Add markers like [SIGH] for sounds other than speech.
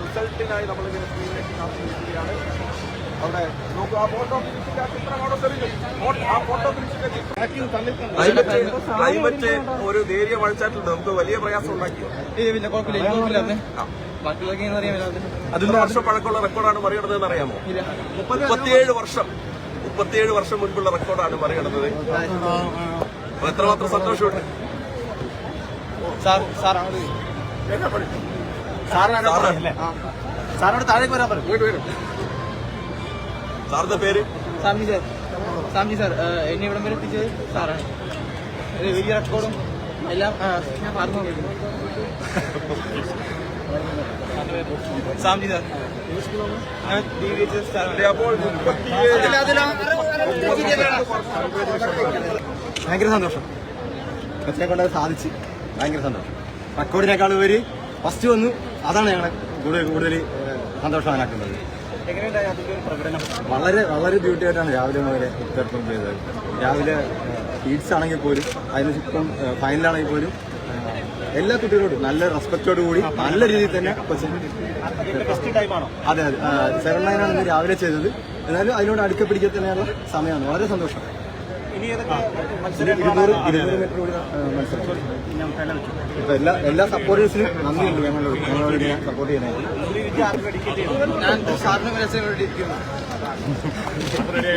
റിസൾട്ടിനായി നമ്മളിങ്ങനെ സ്ക്രീനിലേക്ക് കാത്തിരിക്കുകയാണ് അവിടെ നോക്കൂ ആ ഫോട്ടോ ഫിനിഷിന്റെ ആ ചിത്രം അവിടെ തെളിഞ്ഞു ആ. ഫോട്ടോ ഫിനിഷിന്റെ ക്ലൈമറ്റ് ഒരു നേരിയ മഴച്ചാറ്റുണ്ട് നമുക്ക് വലിയ പ്രയാസം ഉണ്ടാക്കി അതിന്റെ വർഷം പഴക്കമുള്ള റെക്കോർഡാണ് മറികടന്നതെന്ന് അറിയാമോ മുപ്പത്തിയേഴ് വർഷം. മുപ്പത്തിയേഴ് വർഷം മുൻപുള്ള റെക്കോർഡാണ് മറികടന്നത് എത്രമാത്രം സന്തോഷമുണ്ട്. സാറിനോട് താഴേക്ക് വരാൻ പറയും. സാറിന്റെ പേര്? സാമി സാർ. സാമി സാർ എന്നെ ഇവിടം വരെ എത്തിച്ചത് സാറാണ്. വലിയ റെക്കോർഡും എല്ലാം ഞാൻ പറഞ്ഞു സാമി സാർ. അപ്പോൾ ഭയങ്കര സന്തോഷം. കൊച്ചിനെ കൊണ്ട് സാധിച്ച് ഭയങ്കര സന്തോഷം. റെക്കോർഡിനേക്കാൾ ഉപരി ഫസ്റ്റ് വന്നു. അതാണ് ഞങ്ങളെ കൂടുതൽ കൂടുതൽ സന്തോഷവാനാക്കുന്നത്. വളരെ വളരെ ബ്യൂട്ടി ആയിട്ടാണ് രാവിലെ മുതലെ പെർഫോം ചെയ്തത്. രാവിലെ ഹീറ്റ്സ് ആണെങ്കിൽ പോലും അതിന് ഇപ്പം ഫൈനലാണെങ്കിൽ പോലും എല്ലാ കുട്ടികളോടും നല്ല റെസ്പെക്റ്റോട് കൂടി നല്ല രീതിയിൽ തന്നെ കൊച്ചിൻ അതെ അതെ. സെവൻ നയൻ ആണ് ഇന്ന് രാവിലെ ചെയ്തത്. എന്നാലും അതിനോട് അടുക്ക പിടിക്കാൻ തന്നെയുള്ള സമയമാണ്. വളരെ സന്തോഷം. ഇരുന്നൂറ് ഇരുന്നൂറ് മീറ്റർ കൂടി മത്സരം. എല്ലാ എല്ലാ സപ്പോർട്ടേഴ്സിനും നന്ദിയുണ്ട്. ഞങ്ങളോട് ഞങ്ങളോട് ഞാൻ സപ്പോർട്ട് ചെയ്യുന്നത് ഞാൻ സാറിന് ഇരിക്കുന്നു. [LAUGHS]